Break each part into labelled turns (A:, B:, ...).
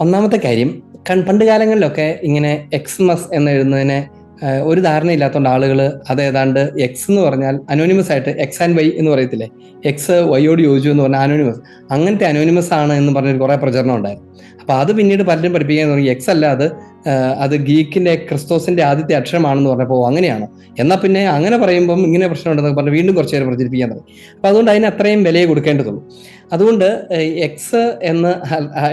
A: ഒന്നാമത്തെ കാര്യം കൺ- പണ്ട് കാലങ്ങളിലൊക്കെ ഇങ്ങനെ എക്സ്മസ് എന്ന് എഴുതുന്നതിനെ ഒരു ഒരു ധാരണയില്ലാത്തതുകൊണ്ട് ആളുകൾ അത് ഏതാണ്ട് എക്സ് എന്ന് പറഞ്ഞാൽ അനോണിമസ് ആയിട്ട് എക്സ് ആൻഡ് വൈ എന്ന് പറയത്തില്ലേ? എക്സ് വൈയോട് യോജിച്ചു എന്ന് പറഞ്ഞാൽ അനോണിമസ് അങ്ങനത്തെ അനോണിമസ് ആണ് എന്ന് പറഞ്ഞൊരു കുറെ പ്രചരണം ഉണ്ടായിരുന്നു. അപ്പൊ അത് പിന്നീട് പലരും പഠിപ്പിക്കാൻ തുടങ്ങി. എക്സ് അല്ല അത് അത് ഗീക്കിന്റെ ക്രിസ്തോസിന്റെ ആദ്യത്തെ അക്ഷരമാണെന്ന് പറഞ്ഞപ്പോൾ അങ്ങനെയാണ്. എന്നാൽ പിന്നെ അങ്ങനെ പറയുമ്പം ഇങ്ങനെ പ്രശ്നം ഉണ്ടെന്ന് പറഞ്ഞ് വീണ്ടും കുറച്ച് പേര് പ്രചരിപ്പിക്കാൻ തുടങ്ങി. അപ്പൊ അതുകൊണ്ട് അതിന് അത്രയും വിലയെ കൊടുക്കേണ്ടതുള്ളൂ. അതുകൊണ്ട് എക്സ് എന്ന്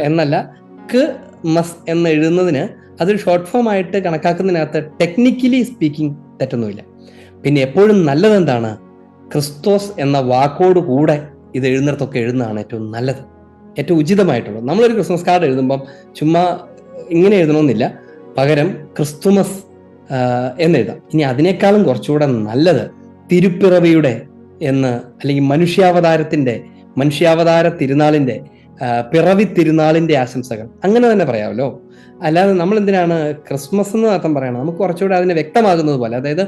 A: എന്നല്ല ക്ക് മസ് എന്ന് എഴുതുന്നതിന് അതൊരു ഷോർട്ട് ഫോം ആയിട്ട് കണക്കാക്കുന്നതിനകത്ത് ടെക്നിക്കലി സ്പീക്കിംഗ് തെറ്റൊന്നുമില്ല. പിന്നെ എപ്പോഴും നല്ലത് എന്താണ് ക്രിസ്തോസ് എന്ന വാക്കോട് കൂടെ ഇത് എഴുതുന്നിടത്തൊക്കെ എഴുതുന്നതാണ് ഏറ്റവും നല്ലത്. ഏറ്റവും ഉചിതമായിട്ടുള്ളത്. നമ്മളൊരു ക്രിസ്മസ് കാർഡ് എഴുതുമ്പം ചുമ്മാ ഇങ്ങനെ എഴുതണമെന്നില്ല. പകരം ക്രിസ്തുമസ് എന്ന് എന്നെഴുതാം. ഇനി അതിനേക്കാളും കുറച്ചുകൂടെ നല്ലത് തിരുപ്പിറവിയുടെ എന്ന് അല്ലെങ്കിൽ മനുഷ്യാവതാരത്തിന്റെ മനുഷ്യാവതാര തിരുനാളിന്റെ ആ, പിറവി തിരുനാളിന്റെ ആശംസകൾ. അങ്ങനെ തന്നെ പറയാമല്ലോ. അല്ലാതെ നമ്മൾ എന്തിനാണ് ക്രിസ്മസ് എന്ന് മാത്രം പറയണം. നമുക്ക് കുറച്ചുകൂടെ അതിനെ വ്യക്തമാകുന്നത് പോലെ. അതായത്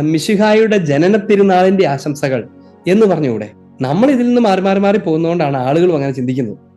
A: മിശിഹായുടെ ജനന തിരുനാളിന്റെ ആശംസകൾ എന്ന് പറഞ്ഞുകൂടെ? നമ്മൾ ഇതിൽ നിന്ന് മാറി മാറി മാറി പോകുന്നതുകൊണ്ടാണ് ആളുകളും അങ്ങനെ ചിന്തിക്കുന്നത്.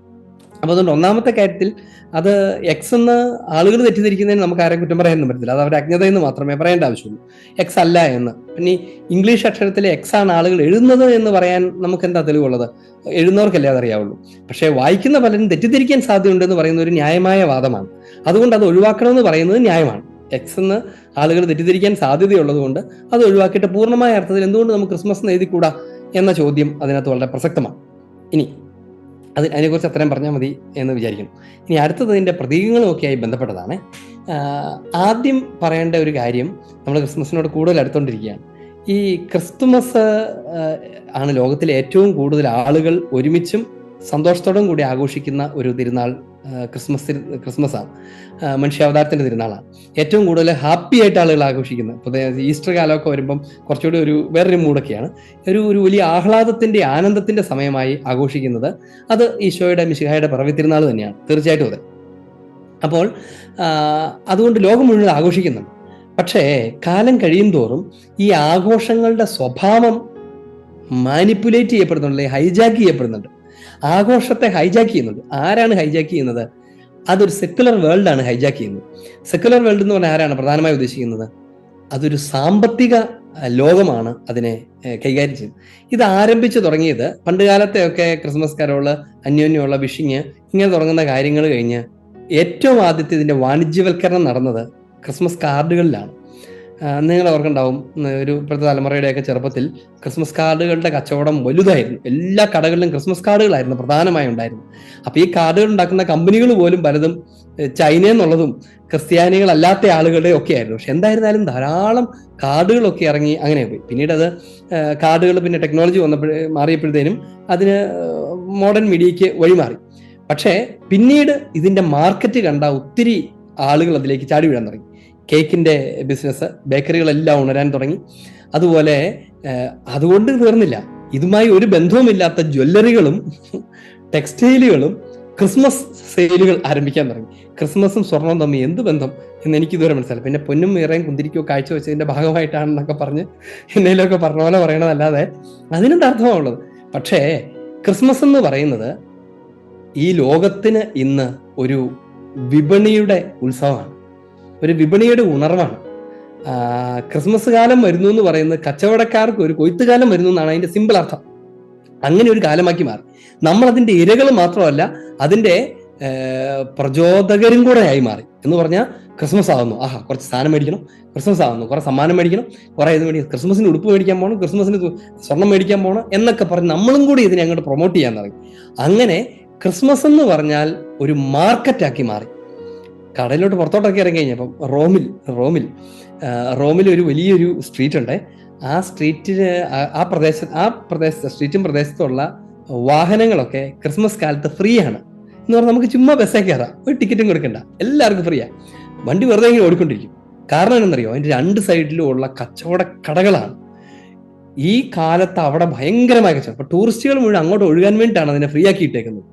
A: അപ്പൊ അതുകൊണ്ട് ഒന്നാമത്തെ കാര്യത്തിൽ അത് എക്സ് എന്ന് ആളുകൾ തെറ്റിദ്ധരിക്കുന്നതിന് നമുക്ക് ആരെയും കുറ്റം പറയാനൊന്നും പറ്റത്തില്ല. അത് അവരുടെ അജ്ഞത എന്ന് മാത്രമേ പറയേണ്ട ആവശ്യമുള്ളൂ. എക്സ് അല്ല എന്ന്. ഇനി ഇംഗ്ലീഷ് അക്ഷരത്തിൽ എക്സ് ആണ് ആളുകൾ എഴുതുന്നത് എന്ന് പറയാൻ നമുക്ക് എന്താ തെളിവുള്ളത്? എഴുതുന്നവർക്കല്ലേ അതറിയാവുള്ളൂ പക്ഷേ വായിക്കുന്ന പലരും തെറ്റിദ്ധരിക്കാൻ സാധ്യതയുണ്ടെന്ന് പറയുന്ന ഒരു ന്യായമായ വാദമാണ്. അതുകൊണ്ട് അത് ഒഴിവാക്കണമെന്ന് പറയുന്നത് ന്യായമാണ്. എക്സ് എന്ന് ആളുകൾ തെറ്റിദ്ധരിക്കാൻ സാധ്യതയുള്ളത് കൊണ്ട് അത് ഒഴിവാക്കിയിട്ട് പൂർണമായ അർത്ഥത്തിൽ എന്തുകൊണ്ട് നമുക്ക് ക്രിസ്മസ് എഴുതിക്കൂടാ എന്ന ചോദ്യം അതിനകത്ത് വളരെ പ്രസക്തമാണ്. ഇനി അത് അതിനെക്കുറിച്ച് അത്രയും പറഞ്ഞാൽ മതി എന്ന് വിചാരിക്കുന്നു. ഇനി അടുത്തത് ഇതിന്റെ പ്രതീകങ്ങളുമൊക്കെയായി ബന്ധപ്പെട്ടതാണ്. ആദ്യം പറയേണ്ട ഒരു കാര്യം നമ്മൾ ക്രിസ്മസിനോട് കൂടുതൽ അടുത്തോണ്ടിരിക്കുകയാണ്. ഈ ക്രിസ്തുമസ് ആണ് ലോകത്തിലെ ഏറ്റവും കൂടുതൽ ആളുകൾ ഒരുമിച്ചും സന്തോഷത്തോടും കൂടി ആഘോഷിക്കുന്ന ഒരു തിരുനാൾ ക്രിസ്മസ് ക്രിസ്മസ് ആണ് മനുഷ്യാവതാരത്തിന്റെ തിരുനാളാണ്. ഏറ്റവും കൂടുതൽ ഹാപ്പി ആയിട്ട് ആളുകൾ ആഘോഷിക്കുന്നത്. ഇപ്പോൾ ഈസ്റ്റർ കാലമൊക്കെ വരുമ്പം കുറച്ചുകൂടി ഒരു വേറൊരു മൂടൊക്കെയാണ്. ഒരു ഒരു വലിയ ആഹ്ലാദത്തിന്റെ ആനന്ദത്തിന്റെ സമയമായി ആഘോഷിക്കുന്നത് അത് ഈശോയുടെ മിശിഹായുടെ പിറവി തിരുനാൾ തന്നെയാണ്. തീർച്ചയായിട്ടും അതെ. അപ്പോൾ അതുകൊണ്ട് ലോകം മുഴുവൻ ആഘോഷിക്കുന്നുണ്ട്. പക്ഷേ കാലം കഴിയും തോറും ഈ ആഘോഷങ്ങളുടെ സ്വഭാവം മാനിപ്പുലേറ്റ് ചെയ്യപ്പെടുന്നുണ്ട് ഹൈജാക്ക് ചെയ്യപ്പെടുന്നുണ്ട്. ആഘോഷത്തെ ഹൈജാക്ക് ചെയ്യുന്നത്. ആരാണ് ഹൈജാക്ക് ചെയ്യുന്നത്? അതൊരു സെക്കുലർ വേൾഡ് ആണ് ഹൈജാക്ക് ചെയ്യുന്നത്. സെക്കുലർ വേൾഡ് എന്ന് പറഞ്ഞാൽ ആരാണ്? പ്രധാനമായി ഉദ്ദേശിക്കുന്നത് അതൊരു സാമ്പത്തിക ലോകമാണ് അതിനെ കൈകാര്യം ചെയ്യുന്നത്. ഇത് ആരംഭിച്ചു തുടങ്ങിയത് പണ്ട് കാലത്തെയൊക്കെ ക്രിസ്മസ് കരോൾ അന്യോന്യമുള്ള വിഷിങ് ഇങ്ങനെ തുടങ്ങുന്ന കാര്യങ്ങൾ കഴിഞ്ഞ് ഏറ്റവും ആദ്യത്തെ ഇതിന്റെ വാണിജ്യവൽക്കരണം നടന്നത് ക്രിസ്മസ് കാർഡുകളിലാണ്. നിങ്ങൾ ഓർക്കുണ്ടാവും ഒരു ഇപ്പോഴത്തെ തലമുറയുടെയൊക്കെ ചെറുപ്പത്തിൽ ക്രിസ്മസ് കാർഡുകളുടെ കച്ചവടം വലുതായിരുന്നു. എല്ലാ കടകളിലും ക്രിസ്മസ് കാർഡുകളായിരുന്നു പ്രധാനമായി ഉണ്ടായിരുന്നു അപ്പൊ ഈ കാർഡുകൾ ഉണ്ടാക്കുന്ന കമ്പനികൾ പോലും പലതും ചൈന എന്നുള്ളതും ക്രിസ്ത്യാനികളല്ലാത്ത ആളുകളുടെ ഒക്കെ ആയിരുന്നു. പക്ഷെ എന്തായിരുന്നാലും ധാരാളം കാർഡുകളൊക്കെ ഇറങ്ങി അങ്ങനെ പോയി. പിന്നീട് അത് കാർഡുകൾ പിന്നെ ടെക്നോളജി വന്നപ്പോഴേ മാറിയപ്പോഴത്തേനും അതിന് മോഡേൺ മീഡിയയ്ക്ക് വഴിമാറി. പക്ഷേ പിന്നീട് ഇതിന്റെ മാർക്കറ്റ് കണ്ട ഒത്തിരി ആളുകൾ അതിലേക്ക് ചാടി വീഴാൻ തുടങ്ങി. കേക്കിന്റെ ബിസിനസ് ബേക്കറികളെല്ലാം ഉണരാൻ തുടങ്ങി. അതുപോലെ അതുകൊണ്ട് തീർന്നില്ല. ഇതുമായി ഒരു ബന്ധവുമില്ലാത്ത ജ്വല്ലറികളും ടെക്സ്റ്റൈലുകളും ക്രിസ്മസ് സെയിലുകൾ ആരംഭിക്കാൻ തുടങ്ങി. ക്രിസ്മസും സ്വർണവും തമ്മിൽ എന്ത് ബന്ധം എന്ന് എനിക്ക് ഇതുവരെ മനസ്സിലായി പിന്നെ പൊന്നും വേറെയും കുന്തിരിക്കോ കാഴ്ച വെച്ചതിന്റെ ഭാഗമായിട്ടാണെന്നൊക്കെ പറഞ്ഞ് എന്നേലൊക്കെ പറഞ്ഞ പോലെ പറയണതല്ലാതെ അതിനെന്ത് അർത്ഥമാണുള്ളത്? പക്ഷേ ക്രിസ്മസ് എന്ന് പറയുന്നത് ഈ ലോകത്തിന് ഇന്ന് ഒരു വിപണിയുടെ ഉത്സവമാണ്. ഒരു വിപണിയുടെ ഉണർവാണ്. ക്രിസ്മസ് കാലം വരുന്നു എന്ന് പറയുന്നത് കച്ചവടക്കാർക്ക് ഒരു കൊയ്ത്തുകാലം വരുന്നു എന്നാണ് അതിന്റെ സിമ്പിൾ അർത്ഥം. അങ്ങനെ ഒരു കാലമാക്കി മാറി. നമ്മൾ അതിന്റെ ഇരകൾ മാത്രമല്ല അതിന്റെ പ്രചോദകരും കൂടെ ആയി മാറി. എന്ന് പറഞ്ഞാൽ ക്രിസ്മസ് ആവുന്നു. ആഹാ കുറച്ച് സാധനം മേടിക്കണം ക്രിസ്മസ് ആവുന്നു. കുറെ സമ്മാനം മേടിക്കണം കുറെ ഇത് മേടിക്കണം. ക്രിസ്മസിന് ഉടുപ്പ് മേടിക്കാൻ പോകണം ക്രിസ്മസിന് സ്വർണം മേടിക്കാൻ പോകണം എന്നൊക്കെ പറഞ്ഞ് നമ്മളും കൂടി ഇതിനെ അങ്ങോട്ട് പ്രൊമോട്ട് ചെയ്യാൻ തുടങ്ങി. അങ്ങനെ ക്രിസ്മസ് എന്ന് പറഞ്ഞാൽ ഒരു മാർക്കറ്റാക്കി മാറി. കടയിലോട്ട് പുറത്തോട്ടൊക്കെ ഇറങ്ങി കഴിഞ്ഞപ്പം റോമിൽ റോമിൽ റോമിൽ ഒരു വലിയൊരു സ്ട്രീറ്റ് ഉണ്ട്. ആ സ്ട്രീറ്റിന് ആ- പ്രദേശ ആ പ്രദേശത്ത് സ്ട്രീറ്റും പ്രദേശത്തുള്ള വാഹനങ്ങളൊക്കെ ക്രിസ്മസ് കാലത്ത് ഫ്രീ ആണ്. എന്ന് പറഞ്ഞാൽ നമുക്ക് ചുമ്മാ ബസ്സേ കയറാം ഒരു ടിക്കറ്റും കൊടുക്കണ്ട. എല്ലാവർക്കും ഫ്രീയാ വണ്ടി വെറുതെ ഇങ്ങനെ ഓടിക്കൊണ്ടിരിക്കും. കാരണം എന്താണെന്നറിയോ? അതിന്റെ രണ്ട് സൈഡിലും ഉള്ള കച്ചവട കടകളാണ്. ഈ കാലത്ത് അവിടെ ഭയങ്കരമായ കച്ചവടം. അപ്പൊ ടൂറിസ്റ്റുകൾ മുഴുവൻ അങ്ങോട്ട് ഒഴുകാൻ വേണ്ടിയിട്ടാണ് അതിനെ ഫ്രീ ആക്കി ഇട്ടേക്കുന്നത്.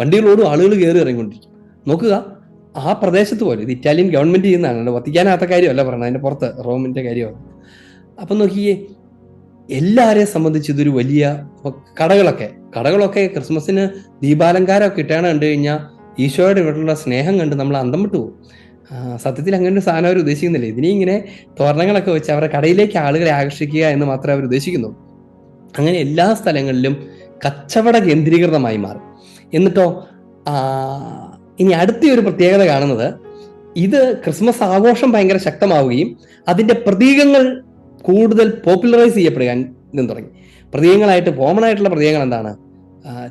A: വണ്ടികളോടും ആളുകൾ കയറി ഇറങ്ങിക്കൊണ്ടിരിക്കും. നോക്കുക. ആ പ്രദേശത്ത് പോലും ഇത് ഇറ്റാലിയൻ ഗവൺമെന്റ് ചെയ്യുന്നതാണ്. വത്തിക്കാനാത്ത കാര്യമല്ല പറഞ്ഞത് അതിന്റെ പുറത്ത് റോമിന്റെ കാര്യമാണ്. അപ്പൊ നോക്കിയേ എല്ലാരെയും സംബന്ധിച്ച് ഇതൊരു വലിയ കടകളൊക്കെ. കടകളൊക്കെ ക്രിസ്മസിന് ദീപാലങ്കാരമൊക്കെ ഇട്ടാണ് കണ്ടു കഴിഞ്ഞാൽ ഈശോയുടെ ഇവിടെയുള്ള സ്നേഹം കണ്ട് നമ്മൾ അന്തം വിട്ടു പോകും. സത്യത്തിൽ അങ്ങനെ ഒരു സാധനം അവർ ഉദ്ദേശിക്കുന്നില്ല. ഇതിനെ ഇങ്ങനെ തോരണങ്ങളൊക്കെ വെച്ച് അവരുടെ കടയിലേക്ക് ആളുകളെ ആകർഷിക്കുക എന്ന് മാത്രമേ അവർ ഉദ്ദേശിക്കുന്നു അങ്ങനെ എല്ലാ സ്ഥലങ്ങളിലും കച്ചവട കേന്ദ്രീകൃതമായി മാറും. എന്നിട്ടോ ഇനി അടുത്ത ഒരു പ്രത്യേകത കാണുന്നത് ഇത് ക്രിസ്മസ് ആഘോഷം ഭയങ്കര ശക്തമാവുകയും അതിന്റെ പ്രതീകങ്ങൾ കൂടുതൽ പോപ്പുലറൈസ് ചെയ്യപ്പെടുക തുടങ്ങി. പ്രതീകങ്ങളായിട്ട് കോമൺ ആയിട്ടുള്ള പ്രതീകങ്ങൾ എന്താണ്?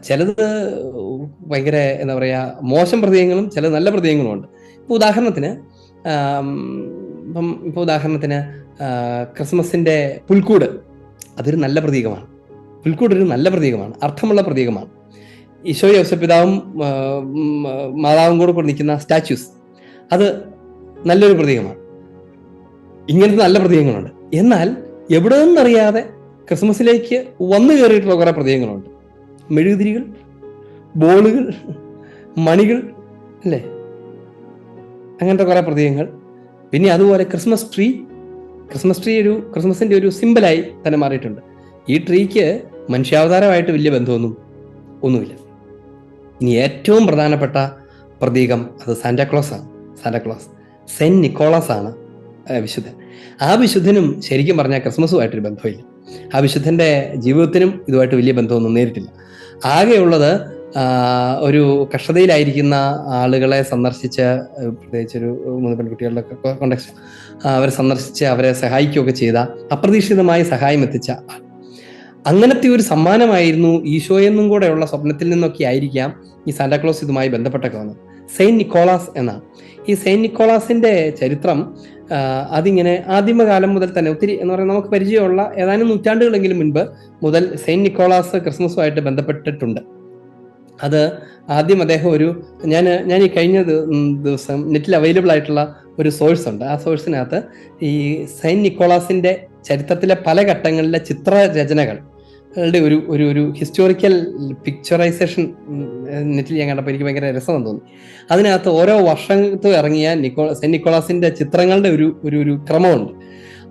A: ചിലത് ഭയങ്കര എന്താ പറയാ മോശം പ്രതീകങ്ങളും ചില നല്ല പ്രതീകങ്ങളും ഉണ്ട്. ഇപ്പൊ ഉദാഹരണത്തിന് ഇപ്പം ഉദാഹരണത്തിന് ക്രിസ്മസിന്റെ പുൽക്കൂട് അതൊരു നല്ല പ്രതീകമാണ്. പുൽക്കൂട് ഒരു നല്ല പ്രതീകമാണ്. അർത്ഥമുള്ള പ്രതീകമാണ്. ഈശോ ഉം, മാതാവും കൂടെ കൂടെ നിൽക്കുന്ന സ്റ്റാച്യൂസ് അത് നല്ലൊരു പ്രതീകമാണ്. ഇങ്ങനത്തെ നല്ല പ്രതീകങ്ങളുണ്ട്. എന്നാൽ എവിടെ നിന്നറിയാതെ ക്രിസ്മസിലേക്ക് വന്നു കയറിയിട്ടുള്ള കുറെ പ്രതീകങ്ങളുണ്ട്. മെഴുകുതിരികൾ ബോളുകൾ മണികൾ അല്ലേ? അങ്ങനത്തെ കുറെ പ്രതീകങ്ങൾ. പിന്നെ അതുപോലെ ക്രിസ്മസ് ട്രീ ക്രിസ്മസ് ട്രീ ഒരു ക്രിസ്മസിന്റെ ഒരു സിമ്പിളായി തന്നെ മാറിയിട്ടുണ്ട്. ഈ ട്രീക്ക് മനുഷ്യാവതാരമായിട്ട് വലിയ ബന്ധമൊന്നും ഒന്നുമില്ല. ഇനി ഏറ്റവും പ്രധാനപ്പെട്ട പ്രതീകം അത് സാന്റാക്ലോസ് ആണ്. സാന്റാക്ലോസ് സെന്റ് നിക്കോളാസ് ആണ് വിശുദ്ധൻ. ആ വിശുദ്ധനും ശരിക്കും പറഞ്ഞാൽ ക്രിസ്മസുമായിട്ടൊരു ബന്ധമില്ല ആ വിശുദ്ധന്റെ ജീവിതത്തിനും ഇതുമായിട്ട് വലിയ ബന്ധമൊന്നും നേരിട്ടില്ല. ആകെയുള്ളത് ഒരു കഷ്ടതയിലായിരിക്കുന്ന ആളുകളെ സന്ദർശിച്ച് പ്രത്യേകിച്ച് ഒരു മൂന്ന് പെൺകുട്ടികളുടെ കോണ്ടക്സ്റ്റ് അവരെ സന്ദർശിച്ച് അവരെ സഹായിക്കുകയൊക്കെ ചെയ്ത അപ്രതീക്ഷിതമായി സഹായം എത്തിച്ച ആൾ. അങ്ങനത്തെ ഒരു സമ്മാനമായിരുന്നു ഈശോയെന്നും കൂടെയുള്ള സ്വപ്നത്തിൽ നിന്നൊക്കെ ആയിരിക്കാം ഈ സാന്റാക്ലോസ് ഇതുമായി ബന്ധപ്പെട്ടൊക്കെ വന്നത്. സെയിന്റ് നിക്കോളാസ് എന്നാണ് ഈ സെയിന്റ് നിക്കോളാസിന്റെ ചരിത്രം അതിങ്ങനെ ആദിമകാലം മുതൽ തന്നെ ഒത്തിരി എന്ന് പറയുന്നത് നമുക്ക് പരിചയമുള്ള ഏതാനും നൂറ്റാണ്ടുകളെങ്കിലും മുൻപ് മുതൽ സെയിന്റ് നിക്കോളാസ് ക്രിസ്മസുമായിട്ട് ബന്ധപ്പെട്ടിട്ടുണ്ട്. അത് ആദ്യം അദ്ദേഹം ഒരു ഞാൻ ഞാൻ ഈ കഴിഞ്ഞ ദിവസം നെറ്റിൽ അവൈലബിൾ ആയിട്ടുള്ള ഒരു സോഴ്സ് ഉണ്ട്. ആ സോഴ്സിനകത്ത് ഈ സെയിന്റ് നിക്കോളാസിന്റെ ചരിത്രത്തിലെ പല ഘട്ടങ്ങളിലെ ചിത്രരചനകൾ ളുടെ ഒരു ഒരു ഒരു ഹിസ്റ്റോറിക്കൽ പിക്ചറൈസേഷൻ നെറ്റിൽ ഞാൻ കണ്ടപ്പോൾ എനിക്ക് ഭയങ്കര രസം തോന്നി. അതിനകത്ത് ഓരോ വർഷത്തും ഇറങ്ങിയ നിക്കോ സെന്റ് നിക്കോളാസിന്റെ ചിത്രങ്ങളുടെ ഒരു ഒരു ഒരു ക്രമമുണ്ട്.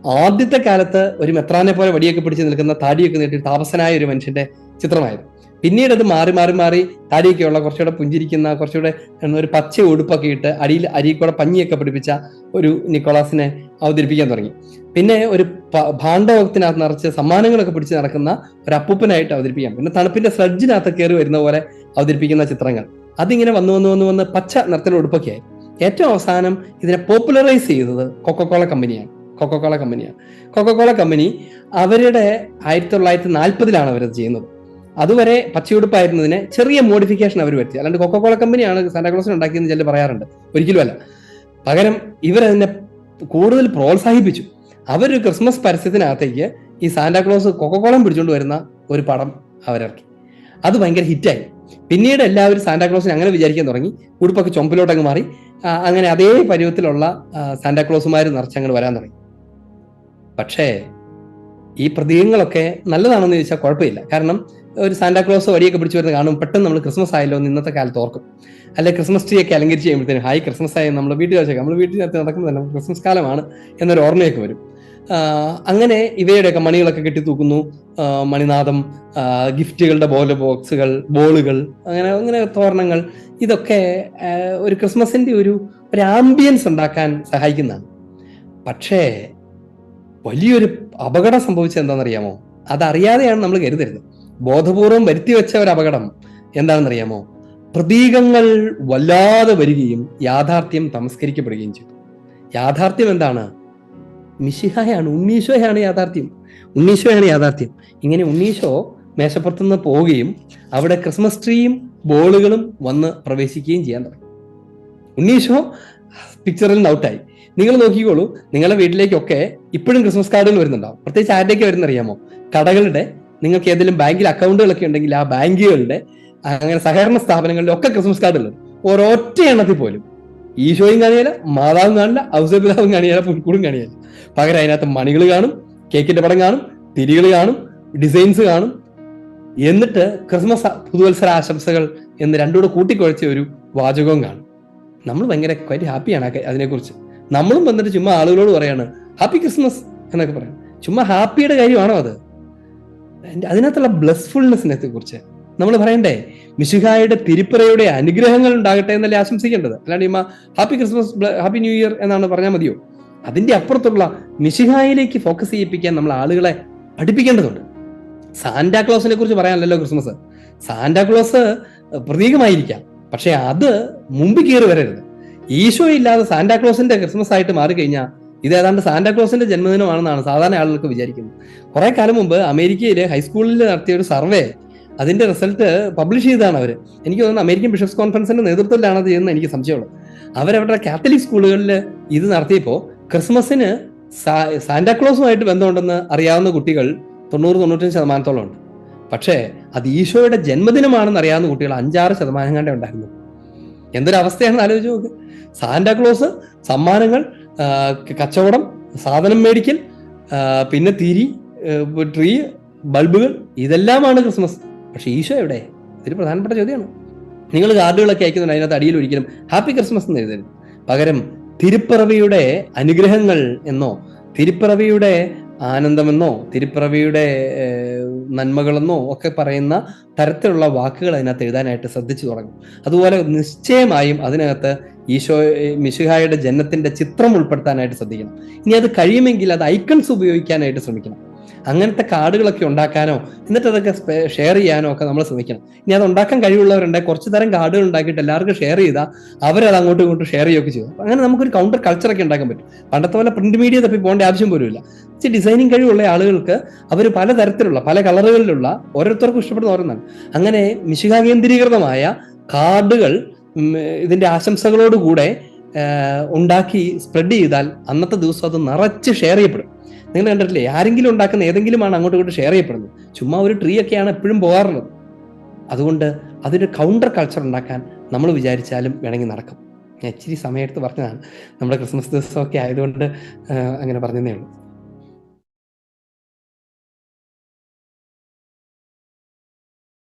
A: ആദ്യത്തെ കാലത്ത് ഒരു മെത്രാനെ പോലെ വടിയൊക്കെ പിടിച്ച് നിൽക്കുന്ന താടിയൊക്കെ നീട്ടി താപസനായ ഒരു മനുഷ്യന്റെ ചിത്രമായിരുന്നു. പിന്നീട് അത് മാറി മാറി മാറി താടിയൊക്കെയുള്ള കുറച്ചുകൂടെ പുഞ്ചിരിക്കുന്ന കുറച്ചുകൂടെ ഒരു പച്ച ഉടുപ്പൊക്കെ ഇട്ട് അടിയിൽ അരിയിൽ കൂടെ പഞ്ഞിയൊക്കെ പിടിപ്പിച്ച ഒരു നിക്കോളാസിനെ അവതരിപ്പിക്കാൻ തുടങ്ങി. പിന്നെ ഒരു ഭാണ്ഡവത്തിനകത്ത് നിറച്ച് സമ്മാനങ്ങളൊക്കെ പിടിച്ച് നടക്കുന്ന ഒരു അപ്പൂപ്പനായിട്ട് അവതരിപ്പിക്കാം. പിന്നെ തണുപ്പിന്റെ സ്ലഡ്ജിനകത്ത് കയറി വരുന്ന പോലെ അവതരിപ്പിക്കുന്ന ചിത്രങ്ങൾ. അതിങ്ങനെ വന്നു വന്നു വന്നു വന്ന് പച്ച നിറത്തിലുള്ള ഉടുപ്പൊക്കെ ആയി ഏറ്റവും അവസാനം ഇതിനെ പോപ്പുലറൈസ് ചെയ്തത് കൊക്കക്കോള കമ്പനിയാണ്. കൊക്കക്കോള കമ്പനിയാണ്. കൊക്കക്കോള കമ്പനി അവരുടെ ആയിരത്തി തൊള്ളായിരത്തി നാൽപ്പതിലാണ് അവരത് ചെയ്യുന്നത്. അതുവരെ പച്ചയുടുപ്പായിരുന്നതിന് ചെറിയ മോഡിഫിക്കേഷൻ അവർ വരുത്തി. അല്ലാണ്ട് കൊക്കോകോള കമ്പനിയാണ് സാന്റാക്ലോസിന് ഉണ്ടാക്കിയെന്ന് ചില പറയാറുണ്ട്. ഒരിക്കലും അല്ല പകരം ഇവരതിനെ കൂടുതൽ പ്രോത്സാഹിപ്പിച്ചു. അവരൊരു ക്രിസ്മസ് പരസ്യത്തിനകത്തേക്ക് ഈ സാന്റാക്ലോസ് കൊക്കോകോളം പിടിച്ചുകൊണ്ട് വരുന്ന ഒരു പടം അവരിറക്കി. അത് ഭയങ്കര ഹിറ്റായി. പിന്നീട് എല്ലാവരും സാന്റാക്ലോസിനെ അങ്ങനെ വിചാരിക്കാൻ തുടങ്ങി. ഉടുപ്പൊക്കെ ചുമപ്പിലോട്ടങ്ങ് മാറി. അങ്ങനെ അതേ പരുവത്തിലുള്ള സാന്റാക്ലോസുമാർ നിറച്ചങ്ങ് വരാൻ തുടങ്ങി. പക്ഷേ ഈ പ്രതീകങ്ങളൊക്കെ നല്ലതാണെന്ന് ചോദിച്ചാൽ കുഴപ്പമില്ല. കാരണം ഒരു സാന്റാക്ലോസ് വടിയൊക്കെ പിടിച്ചു വരുന്നത് കാണും. പെട്ടെന്ന് നമ്മൾ ക്രിസ്മസ് ആയല്ലോ എന്ന് ഇന്നത്തെ കാലത്ത് ഓർക്കും. അല്ലെ ക്രിസ്മസ് ട്രീ ഒക്കെ അലങ്കരിച്ച് കഴിയുമ്പോഴത്തേനും ഹായ് ക്രിസ്മസ് ആയി. നമ്മൾ വീട്ടിൽ വെച്ചേക്കാം. നമ്മൾ വീട്ടിനകത്ത് നടക്കുമ്പോൾ തന്നെ ക്രിസ്മസ് കാലമാണ് എന്നൊരു ഓർമ്മയൊക്കെ വരും. അങ്ങനെ ഇവയുടെയൊക്കെ മണികളൊക്കെ കെട്ടി തൂക്കുന്നു. മണിനാഥം ഗിഫ്റ്റുകളുടെ ബോല ബോക്സുകൾ ബോളുകൾ അങ്ങനെ അങ്ങനെ തോരണങ്ങൾ. ഇതൊക്കെ ഒരു ക്രിസ്മസിന്റെ ഒരു ഒരു ആംബിയൻസ് ഉണ്ടാക്കാൻ സഹായിക്കുന്നതാണ്. പക്ഷേ വലിയൊരു അപകടം സംഭവിച്ചത് എന്താണെന്നറിയാമോ? അതറിയാതെയാണ് നമ്മൾ കരുതരുത്. ബോധപൂർവം വരുത്തി വെച്ച ഒരു അപകടം എന്താണെന്നറിയാമോ? പ്രതീകങ്ങൾ വല്ലാതെ വരികയും യാഥാർത്ഥ്യം തമസ്കരിക്കപ്പെടുകയും ചെയ്തു. യാഥാർത്ഥ്യം എന്താണ്? മിശിഹായാണ് ഉണ്ണീശോയാണ് യാഥാർത്ഥ്യം. ഉണ്ണീശോയാണ് യാഥാർത്ഥ്യം. ഇങ്ങനെ ഉണ്ണീശോ മേശപ്പുറത്തുനിന്ന് പോവുകയും അവിടെ ക്രിസ്മസ് ട്രീയും ബോളുകളും വന്ന് പ്രവേശിക്കുകയും ചെയ്യാൻ തുടങ്ങി. ഉണ്ണീശോ പിക്ചറിൽ നിന്ന് ഔട്ടായി നിങ്ങൾ നോക്കിക്കോളൂ നിങ്ങളുടെ വീട്ടിലേക്കൊക്കെ ഇപ്പോഴും ക്രിസ്മസ് കാർഡുകൾ വരുന്നുണ്ടാവും. പ്രത്യേകിച്ച് ആരുടെയൊക്കെ വരുന്നറിയാമോ? കടകളുടെ നിങ്ങൾക്ക് ഏതെങ്കിലും ബാങ്കിൽ അക്കൗണ്ടുകളൊക്കെ ഉണ്ടെങ്കിൽ ആ ബാങ്കുകളുടെ അങ്ങനെ സഹകരണ സ്ഥാപനങ്ങളിലെ ഒക്കെ ക്രിസ്മസ് കാർഡ് ഉള്ളത്. ഒരൊറ്റ എണ്ണത്തിൽ പോലും. ഈശോയും കാണിയല്ല മാതാവും കാണില്ല ഔസപിതാവും കാണിയല്ല പുൽക്കൂടും കാണിയല്ല പകരം അതിനകത്ത് മണികൾ കാണും കേക്കിന്റെ പടം കാണും തിരികൾ കാണും ഡിസൈൻസ് കാണും. എന്നിട്ട് ക്രിസ്മസ് പുതുവത്സര ആശംസകൾ എന്ന് രണ്ടുകൂടെ കൂട്ടിക്കുഴച്ച ഒരു വാചകവും കാണും. നമ്മൾ ഭയങ്കര ക്വൈറ്റ് ഹാപ്പിയാണ് അതിനെക്കുറിച്ച്. നമ്മളും വന്നിട്ട് ചുമ്മാ ആളുകളോട് പറയാണ് ഹാപ്പി ക്രിസ്മസ് എന്നൊക്കെ പറയാം. ചുമ്മാ ഹാപ്പിയുടെ കാര്യമാണോ അത്? അതിനകത്തുള്ള ബ്ലസ്ഫുൾനെസ്സിനെ കുറിച്ച് നമ്മൾ പറയണ്ടേ? മിശിഹായുടെ തിരുപ്പിറയുടെ അനുഗ്രഹങ്ങൾ ഉണ്ടാകട്ടെ എന്നല്ലേ ആശംസിക്കേണ്ടത്? അല്ലാണ്ട് ഇമ്മ happy Christmas happy new year എന്നാണ് പറഞ്ഞാൽ മതിയോ? അതിന്റെ അപ്പുറത്തുള്ള മിശിഹായിലേക്ക് ഫോക്കസ് ചെയ്യിപ്പിക്കാൻ നമ്മൾ ആളുകളെ പഠിപ്പിക്കേണ്ടതുണ്ട്. സാന്റാക്ലോസിനെ കുറിച്ച് പറയാനല്ലോ ക്രിസ്മസ് സാന്റാക്ലോസ് പ്രതീകമായിരിക്കാം. പക്ഷെ അത് മുമ്പ് കയറി വരരുത്. ഈശോ ഇല്ലാതെ സാന്റാക്ലോസിന്റെ ക്രിസ്മസ് ആയിട്ട് മാറിക്കഴിഞ്ഞാൽ ഇത് ഏതാണ്ട് സാന്റാക്ലോസിന്റെ ജന്മദിനമാണെന്നാണ് സാധാരണ ആളുകൾക്ക് വിചാരിക്കുന്നത്. കുറെ കാലം മുമ്പ് അമേരിക്കയിലെ ഹൈസ്കൂളിൽ നടത്തിയ ഒരു സർവേ അതിന്റെ റിസൾട്ട് പബ്ലിഷ് ചെയ്താണ് അവർ എനിക്ക് തോന്നുന്നു അമേരിക്കൻ ബിഷപ്സ് കോൺഫറൻസിന്റെ നേതൃത്വത്തിലാണ് അത് ചെയ്യുന്നത് എനിക്ക് സംശയമുള്ളത് അവരവരുടെ കാത്തലിക് സ്കൂളുകളിൽ ഇത് നടത്തിയപ്പോൾ ക്രിസ്മസിന് സാന്റാക്ലോസുമായിട്ട് ബന്ധമുണ്ടെന്ന് അറിയാവുന്ന കുട്ടികൾ തൊണ്ണൂറ് തൊണ്ണൂറ്റഞ്ച് ശതമാനത്തോളം ഉണ്ട്. പക്ഷേ അത് ഈശോയുടെ ജന്മദിനമാണെന്ന് അറിയാവുന്ന കുട്ടികൾ അഞ്ചാറ് ശതമാനം കണ്ടേ ഉണ്ടായിരുന്നു. എന്തൊരവസ്ഥയാണെന്ന് ആലോചിച്ച് നോക്ക്. സാന്റാക്ലോസ് സമ്മാനങ്ങൾ കച്ചവടം സാധനം മേടിക്കൽ പിന്നെ തിരി ട്രീ ബൾബുകൾ ഇതെല്ലാമാണ് ക്രിസ്മസ്. പക്ഷെ ഈശോ എവിടെ? ഇതൊരു പ്രധാനപ്പെട്ട ചോദ്യമാണ്. നിങ്ങൾ കാർഡുകളൊക്കെ അയക്കുന്നുണ്ട് അതിനകത്ത് അടിയിൽ ഒരിക്കലും ഹാപ്പി ക്രിസ്മസ് എന്ന് എഴുതരുത്. പകരം തിരുപ്പിറവിയുടെ അനുഗ്രഹങ്ങൾ എന്നോ തിരുപ്പിറവിയുടെ ആനന്ദമെന്നോ തിരുപ്പിറവിയുടെ നന്മകളെന്നോ ഒക്കെ പറയുന്ന തരത്തിലുള്ള വാക്കുകൾ അതിനകത്ത് എഴുതാനായിട്ട് ശ്രദ്ധിച്ചു തുടങ്ങും. അതുപോലെ നിശ്ചയമായും അതിനകത്ത് ഈശോ മിശുഹായുടെ ജനത്തിന്റെ ചിത്രം ഉൾപ്പെടുത്താനായിട്ട് ശ്രദ്ധിക്കണം. ഇനി അത് കഴിയുമെങ്കിൽ അത് ഐക്കൺസ് ഉപയോഗിക്കാനായിട്ട് ശ്രമിക്കണം. അങ്ങനത്തെ കാർഡുകളൊക്കെ ഉണ്ടാക്കാനോ എന്നിട്ട് അതൊക്കെ ഷെയർ ചെയ്യാനോ ഒക്കെ നമ്മൾ ശ്രമിക്കണം. ഇനി അത് ഉണ്ടാക്കാൻ കഴിവുള്ളവരുണ്ട് കുറച്ച് തരം കാർഡുകൾ ഉണ്ടാക്കിയിട്ട് എല്ലാവർക്കും ഷെയർ ചെയ്താൽ അവരത് അങ്ങോട്ടും ഇങ്ങോട്ടും ഷെയർ ചെയ്യുകയൊക്കെ ചെയ്യും. അങ്ങനെ നമുക്കൊരു കൗണ്ടർ കൾച്ചറൊക്കെ ഉണ്ടാക്കാൻ പറ്റും. പണ്ടത്തെ പോലെ പ്രിന്റ് മീഡിയ തപ്പി പോകേണ്ട ആവശ്യം പോലുമില്ല ഇച്ചിരി ഡിസൈനിങ് കഴിവുള്ള ആളുകൾക്ക് അവർ പല തരത്തിലുള്ള പല കളറുകളിലുള്ള ഓരോരുത്തർക്കും ഇഷ്ടപ്പെടുന്ന ഓരോന്നാണ്. അങ്ങനെ മിശിക കേന്ദ്രീകൃതമായ കാർഡുകൾ ഇതിന്റെ ആശംസകളോടുകൂടെ ഉണ്ടാക്കി സ്പ്രെഡ് ചെയ്താൽ അന്നത്തെ ദിവസം അത് നിറച്ച് ഷെയർ ചെയ്യപ്പെടും. നിങ്ങൾ കണ്ടിട്ടില്ലേ? ആരെങ്കിലും ഉണ്ടാക്കുന്ന ഏതെങ്കിലുമാണ് അങ്ങോട്ടും ഇങ്ങോട്ട് ഷെയർ ചെയ്യപ്പെടുന്നത്. ചുമ്മാ ഒരു ട്രീ ഒക്കെയാണ് എപ്പോഴും പോകാറുള്ളത്. അതുകൊണ്ട് അതൊരു കൗണ്ടർ കൾച്ചർ ഉണ്ടാക്കാൻ നമ്മൾ വിചാരിച്ചാലും വേണമെങ്കിൽ നടക്കും. ഞാൻ ഇച്ചിരി സമയമെടുത്ത് പറഞ്ഞതാണ്. നമ്മുടെ ക്രിസ്മസ് ദിവസമൊക്കെ ആയതുകൊണ്ട് അങ്ങനെ പറഞ്ഞതേ ഉള്ളൂ.